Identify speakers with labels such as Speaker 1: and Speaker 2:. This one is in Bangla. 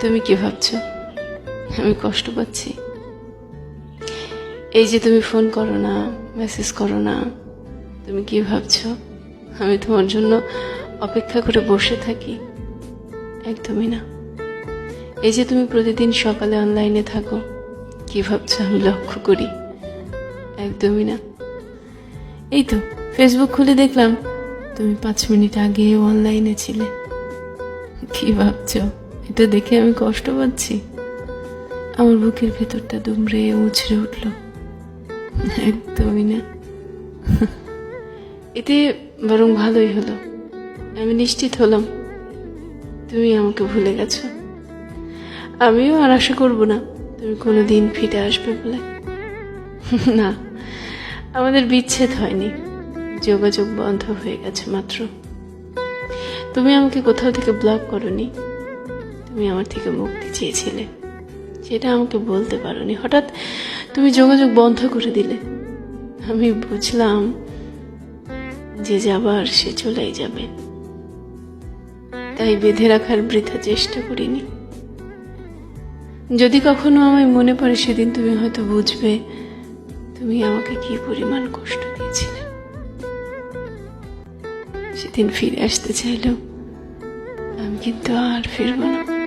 Speaker 1: তুমি কি ভাবছ? আমি কষ্ট পাচ্ছি। এই যে তুমি ফোন করো না, মেসেজ করো না, তুমি কি ভাবছ? আমি তোমার জন্য অপেক্ষা করে বসে থাকি। একদমই না। এই যে তুমি প্রতিদিন সকালে অনলাইনে থাকো, কি ভাবছ আমি লক্ষ্য করি? একদমই না। এই তো ফেসবুক খুলে দেখলাম, তুমি পাঁচ মিনিট আগে অনলাইনে ছিলে। কি ভাবছ? এটা দেখে আমি কষ্ট পাচ্ছি। আমার বুকের ভেতরটা দুমড়ে উছড়ে উঠল। একদমই না। এতে বরং ভালোই হলো। আমি নিশ্চিত হলাম। তুমি আমাকে ভুলে গেছো। আমিও আর আশা করব না তুমি কোনো দিন ফিরে আসবে বলে। না, আমাদের বিচ্ছেদ হয়নি। যোগাযোগ বন্ধ হয়ে গেছে মাত্র। তুমি আমাকে কোথাও থেকে ব্লক করনি। তুমি আমার থেকে মুক্তি চেয়েছিলে। সেটা আমাকে বলতে পারোনি। হঠাৎ তুমি যোগাযোগ বন্ধ করে দিলে। আমি বুঝলাম যে যাবার সে চলেই যাবে। তাই বেঁধে রাখার বৃথা চেষ্টা করিনি। যদি কখনো আমায় মনে পড়ে সেদিন তুমি হয়তো বুঝবে তুমি আমাকে কি পরিমাণ কষ্ট দিয়েছিলে। সেদিন ফিরে আসতে চাইলেও আমি কিন্তু আর ফিরবো না।